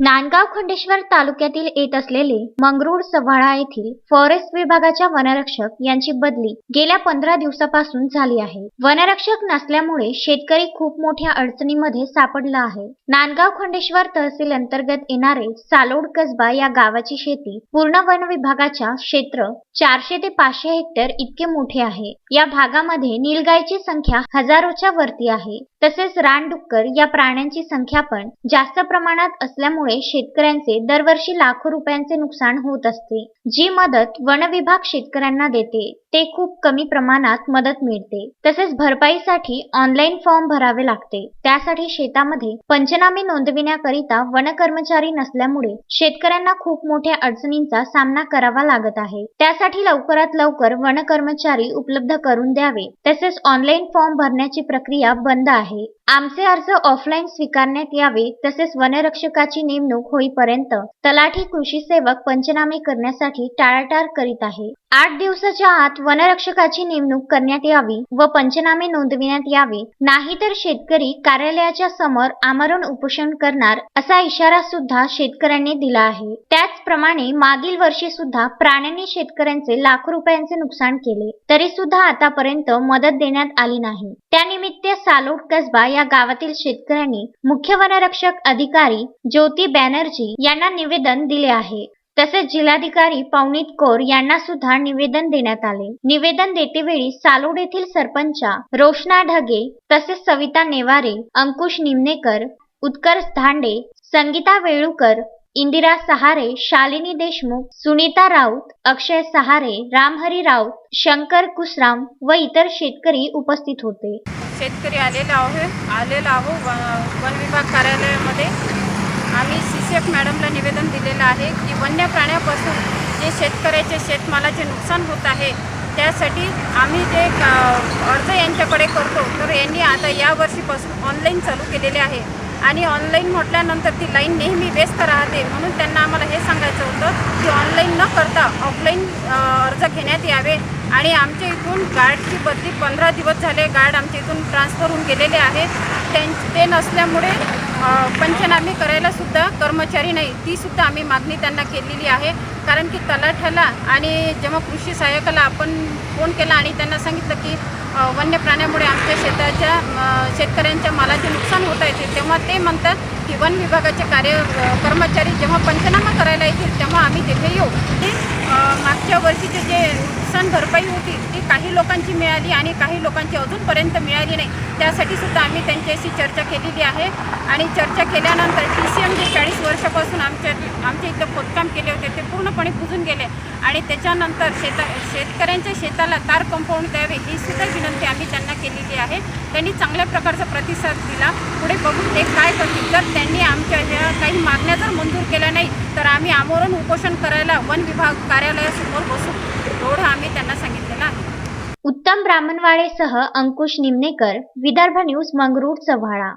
नांदगाव खंडेश्वर तालुक्यातील येत असलेले मंगरूळ सव्हाळा येथील फॉरेस्ट विभागाच्या वनरक्षक यांची बदली गेल्या पंधरा दिवसापासून झाली आहे. वनरक्षक नसल्यामुळे शेतकरी खूप मोठ्या अडचणीमध्ये सापडला आहे. नांदगाव खंडेश्वर तहसील अंतर्गत येणारे सालोड कसबा या गावाची शेती पूर्ण वन विभागाच्या क्षेत्र चारशे ते पाचशे हेक्टर इतके मोठे आहे. या भागामध्ये नीलगायची संख्या हजारोच्या वरती आहे. तसेच रानडुक्कर या प्राण्यांची संख्या पण जास्त प्रमाणात असल्यामुळे शेतकऱ्यांचे दरवर्षी लाखो रुपयांचे नुकसान होत असते जी मदत वन विभाग शेतकऱ्यांना देते. ते खूप कमी प्रमाणात मदत मिळते. तसेच भरपाईसाठी ऑनलाईन फॉर्म भरावे लागते. त्यासाठी शेतामध्ये पंचनामे नोंदविण्याकरिता वन कर्मचारी नसल्यामुळे शेतकऱ्यांना खूप मोठ्या अडचणींचा सामना करावा लागत आहे. त्यासाठी लवकरात लवकर वन कर्मचारी उपलब्ध करून द्यावे. तसेच ऑनलाईन फॉर्म भरण्याची प्रक्रिया बंद आहे. आमचे अर्ज ऑफलाईन स्वीकारण्यात यावे. तसेच वनरक्षकाची नेमणूक होईपर्यंत तलाठी कृषी सेवक पंचनामे करण्यासाठी टाळाटाळ करीत आहे. आठ दिवसाच्या आत वनरक्षकाची नेमणूक करण्यात यावी व पंचनामे नोंदविण्यात यावे. नाहीतर शेतकरी कार्यालयाच्या समोर आमरण उपोषण करणार असा इशारा सुद्धा शेतकऱ्यांनी दिला आहे. त्याचप्रमाणे मागील वर्षी सुद्धा प्राण्यांनी शेतकऱ्यांचे लाखो रुपयांचे नुकसान केले. तरी सुद्धा आतापर्यंत मदत देण्यात आली नाही. त्यानिमित्त सालोड कसबा या गावातील शेतकऱ्यांनी मुख्य वनरक्षक अधिकारी ज्योती बॅनर्जी यांना निवेदन दिले आहे. तसेच जिल्हाधिकारी पवनीत कौर यांना सुद्धा निवेदन देण्यात आले. निवेदन देतेवेळी सालोड येथील सरपंचा रोशना ढगे तसेच सविता नेवारे अंकुश निमनेकर उत्कर्ष धांडे संगीता वेळुकर इंदिरा सहारे शालिनी देशमुख सुनीता राऊत अक्षय सहारे रामहरी राऊत शंकर कुसराम व इतर शेतकरी उपस्थित होते. शेतकरी आलेला आहे. आलेला आहो वन विभाग कार्यालयामध्ये. आम्ही सी सी एफ मॅडमला निवेदन दिलेलं आहे की वन्य प्राण्यापासून जे शेतकऱ्याचे शेतमालाचे नुकसान होत आहे त्यासाठी आम्ही जे अर्ज यांच्याकडे करतो तर यांनी आता या वर्षीपासून ऑनलाईन चालू केलेले आहे. आणि ऑनलाईन म्हटल्यानंतर ती लाईन नेहमी व्यस्त राहते. म्हणून त्यांना आम्हाला हे सांगायचं होतं की ऑनलाईन न करता ऑफलाईन अर्ज घेण्यात यावे. आणि आमच्या इथून गार्डची बदली पंधरा दिवस झाले. गार्ड आमच्या इथून ट्रान्सफर होऊन गेलेले आहेत. त्यां ते नसल्यामुळे पंचनामे करायला सुद्धा कर्मचारी नाही ती सुद्धा आम्ही मागणी त्यांना केलेली आहे. कारण की तलाठ्याला आणि जेव्हा कृषी सहाय्यकाला आपण फोन केला आणि त्यांना सांगितलं की वन्य प्राण्यामुळे आमच्या शेताच्या शेतकऱ्यांच्या मालाचे नुकसान होत आहे तेव्हा ते म्हणतात की वन विभागाचे कार्य कर्मचारी जेव्हा पंचनामा करायला येतील तेव्हा आम्ही तिथे येऊ. मागच्या वर्षीचे जे नुकसान भरपाई होती ती काही लोकांची मिळाली आणि काही लोकांची अजूनपर्यंत मिळाली नाही. त्यासाठी सुद्धा आम्ही त्यांच्याशी चर्चा केलेली आहे. आणि चर्चा केल्यानंतर टी सी एम जे चाळीस वर्षापासून आमच्या आमच्या इथं खोदकाम केले होते ते पूर्णपणे बुजून गेले. आणि त्याच्यानंतर शेता शेतकऱ्यांच्या शेताला तार कंपाऊंड द्यावे ही सुद्धा विनंती आम्ही त्यांना केलेली आहे. त्यांनी चांगल्या प्रकारचा प्रतिसाद दिला. पुढे बघून ते काय करतील? जर त्यांनी आमच्या ह्या काही मागण्या जर मंजूर केल्या नाही तर आम्ही आमोरून उपोषण करायला वन विभाग कार्यालयात बसू एवढं आम्ही त्यांना सांगितलेलं आहे उत्तम ब्राह्मणवाडेसह अंकुश निमणेकर विदर्भ न्यूज मंगरूळ चव्हाळा